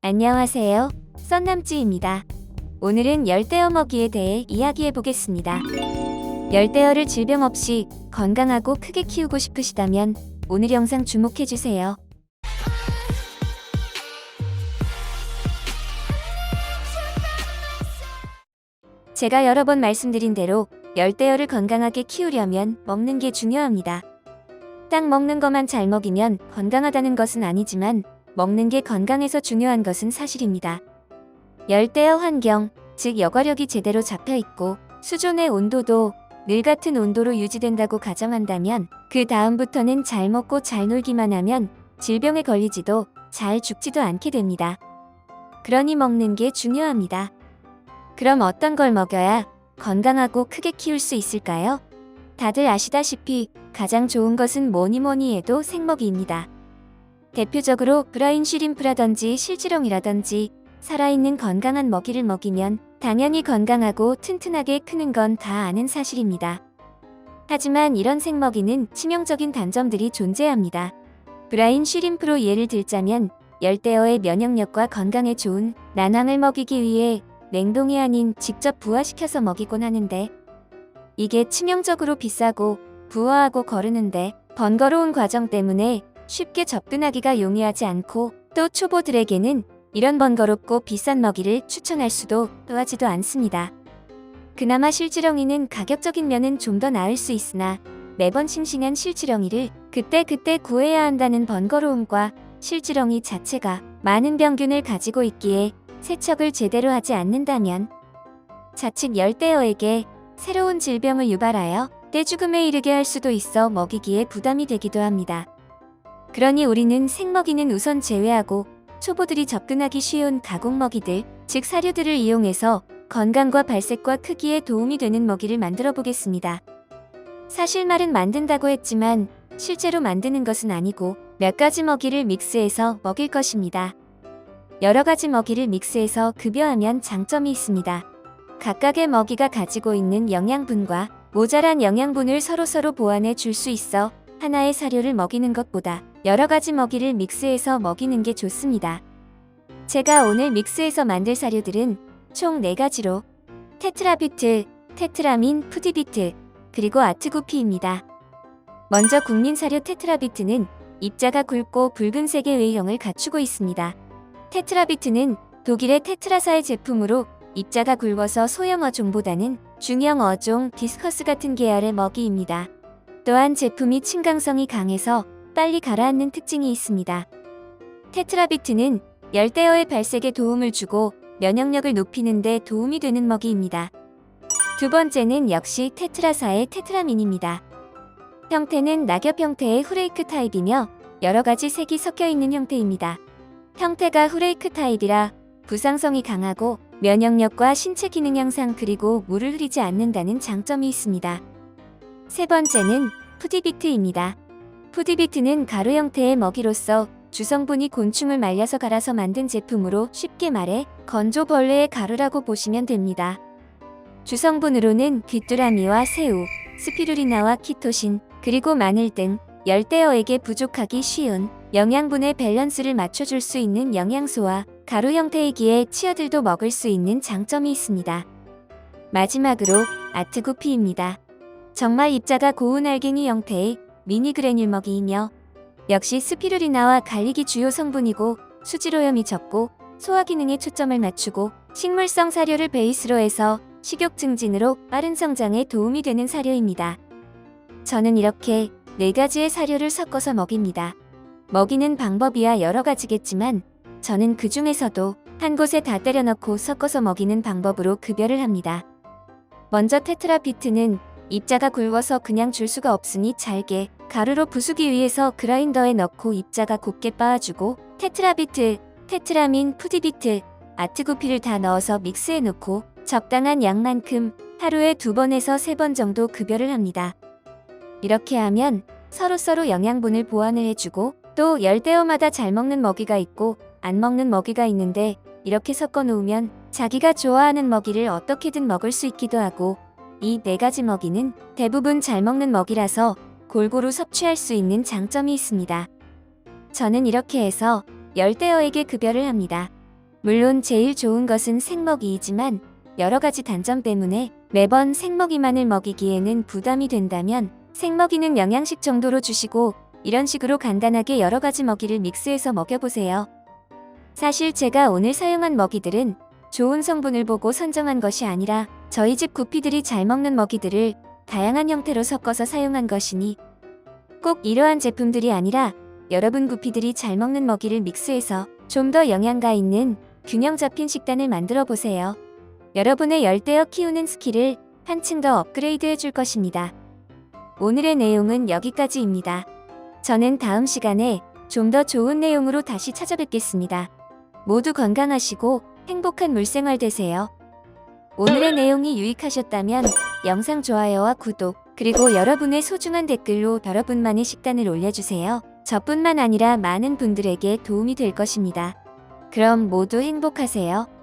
안녕하세요. 썬남찌입니다. 오늘은 열대어 먹이에 대해 이야기해 보겠습니다. 열대어를 질병 없이 건강하고 크게 키우고 싶으시다면 오늘 영상 주목해 주세요. 제가 여러 번 말씀드린 대로 열대어를 건강하게 키우려면 먹는 게 중요합니다. 딱 먹는 것만 잘 먹이면 건강하다는 것은 아니지만 먹는 게 건강해서 중요한 것은 사실입니다. 열대어 환경, 즉 여과력이 제대로 잡혀 있고 수존의 온도도 늘 같은 온도로 유지된다고 가정한다면 그 다음부터는 잘 먹고 잘 놀기만 하면 질병에 걸리지도 잘 죽지도 않게 됩니다. 그러니 먹는 게 중요합니다. 그럼 어떤 걸 먹여야 건강하고 크게 키울 수 있을까요? 다들 아시다시피 가장 좋은 것은 뭐니 뭐니 해도 생먹이입니다. 대표적으로 브라인 쉬림프라든지 실지렁이라든지 살아있는 건강한 먹이를 먹이면 당연히 건강하고 튼튼하게 크는 건 다 아는 사실입니다. 하지만 이런 생먹이는 치명적인 단점들이 존재합니다. 브라인 쉬림프로 예를 들자면 열대어의 면역력과 건강에 좋은 난황을 먹이기 위해 냉동이 아닌 직접 부화시켜서 먹이곤 하는데 이게 치명적으로 비싸고 부화하고 거르는데 번거로운 과정 때문에 쉽게 접근하기가 용이하지 않고 또 초보들에게는 이런 번거롭고 비싼 먹이를 추천할 수도 또하지도 않습니다. 그나마 실지렁이는 가격적인 면은 좀 더 나을 수 있으나 매번 싱싱한 실지렁이를 그때그때 구해야 한다는 번거로움과 실지렁이 자체가 많은 병균을 가지고 있기에 세척을 제대로 하지 않는다면 자칫 열대어에게 새로운 질병을 유발하여 떼죽음에 이르게 할 수도 있어 먹이기에 부담이 되기도 합니다. 그러니 우리는 생먹이는 우선 제외하고 초보들이 접근하기 쉬운 가공 먹이들, 즉 사료들을 이용해서 건강과 발색과 크기에 도움이 되는 먹이를 만들어 보겠습니다. 사실 말은 만든다고 했지만 실제로 만드는 것은 아니고 몇 가지 먹이를 믹스해서 먹일 것입니다. 여러 가지 먹이를 믹스해서 급여하면 장점이 있습니다. 각각의 먹이가 가지고 있는 영양분과 모자란 영양분을 서로서로 보완해 줄 수 있어 하나의 사료를 먹이는 것보다 여러 가지 먹이를 믹스해서 먹이는 게 좋습니다. 제가 오늘 믹스해서 만들 사료들은 총 4가지로 테트라비트, 테트라민, 푸디비트, 그리고 아트구피입니다. 먼저 국민 사료 테트라비트는 입자가 굵고 붉은색의 외형을 갖추고 있습니다. 테트라비트는 독일의 테트라사의 제품으로 입자가 굵어서 소형 어종보다는 중형 어종 디스커스 같은 계열의 먹이입니다. 또한 제품이 층강성이 강해서 빨리 가라앉는 특징이 있습니다. 테트라비트는 열대어의 발색에 도움을 주고 면역력을 높이는 데 도움이 되는 먹이입니다. 두 번째는 역시 테트라사의 테트라민입니다. 형태는 낙엽 형태의 후레이크 타입이며 여러 가지 색이 섞여 있는 형태입니다. 형태가 후레이크 타입이라 부상성이 강하고 면역력과 신체 기능 향상 그리고 물을 흐리지 않는다는 장점이 있습니다. 세 번째는 푸디비트입니다. 푸디비트는 가루 형태의 먹이로서 주성분이 곤충을 말려서 갈아서 만든 제품으로 쉽게 말해 건조벌레의 가루라고 보시면 됩니다. 주성분으로는 귀뚜라미와 새우, 스피루리나와 키토신, 그리고 마늘 등 열대어에게 부족하기 쉬운 영양분의 밸런스를 맞춰줄 수 있는 영양소와 가루 형태이기에 치어들도 먹을 수 있는 장점이 있습니다. 마지막으로 아트구피입니다. 정말 입자가 고운 알갱이 형태의 미니 그래듈 먹이이며 역시 스피루리나와 갈릭이 주요 성분이고 수질오염이 적고 소화 기능에 초점을 맞추고 식물성 사료를 베이스로 해서 식욕 증진으로 빠른 성장에 도움이 되는 사료입니다. 저는 이렇게 네 가지의 사료를 섞어서 먹입니다. 먹이는 방법이야 여러 가지겠지만 저는 그 중에서도 한 곳에 다 때려 넣고 섞어서 먹이는 방법으로 급여를 합니다. 먼저 테트라피트는 입자가 굵어서 그냥 줄 수가 없으니 잘게 가루로 부수기 위해서 그라인더에 넣고 입자가 곱게 빻아주고 테트라비트, 테트라민, 푸디비트, 아트구피를 다 넣어서 믹스해 놓고 적당한 양만큼 하루에 두 번에서 세 번 정도 급여를 합니다. 이렇게 하면 서로서로 영양분을 보완을 해주고 또 열대어마다 잘 먹는 먹이가 있고 안 먹는 먹이가 있는데 이렇게 섞어 놓으면 자기가 좋아하는 먹이를 어떻게든 먹을 수 있기도 하고 이 네 가지 먹이는 대부분 잘 먹는 먹이라서 골고루 섭취할 수 있는 장점이 있습니다. 저는 이렇게 해서 열대어에게 급여를 합니다. 물론 제일 좋은 것은 생먹이이지만 여러 가지 단점 때문에 매번 생먹이만을 먹이기에는 부담이 된다면 생먹이는 영양식 정도로 주시고 이런 식으로 간단하게 여러 가지 먹이를 믹스해서 먹여보세요. 사실 제가 오늘 사용한 먹이들은 좋은 성분을 보고 선정한 것이 아니라 저희 집 구피들이 잘 먹는 먹이들을 다양한 형태로 섞어서 사용한 것이니 꼭 이러한 제품들이 아니라 여러분 구피들이 잘 먹는 먹이를 믹스해서 좀 더 영양가 있는 균형 잡힌 식단을 만들어 보세요. 여러분의 열대어 키우는 스킬을 한층 더 업그레이드 해줄 것입니다. 오늘의 내용은 여기까지입니다. 저는 다음 시간에 좀 더 좋은 내용으로 다시 찾아뵙겠습니다. 모두 건강하시고 행복한 물생활 되세요. 오늘의 내용이 유익하셨다면 영상 좋아요와 구독, 그리고 여러분의 소중한 댓글로 여러분만의 식단을 올려주세요. 저뿐만 아니라 많은 분들에게 도움이 될 것입니다. 그럼 모두 행복하세요.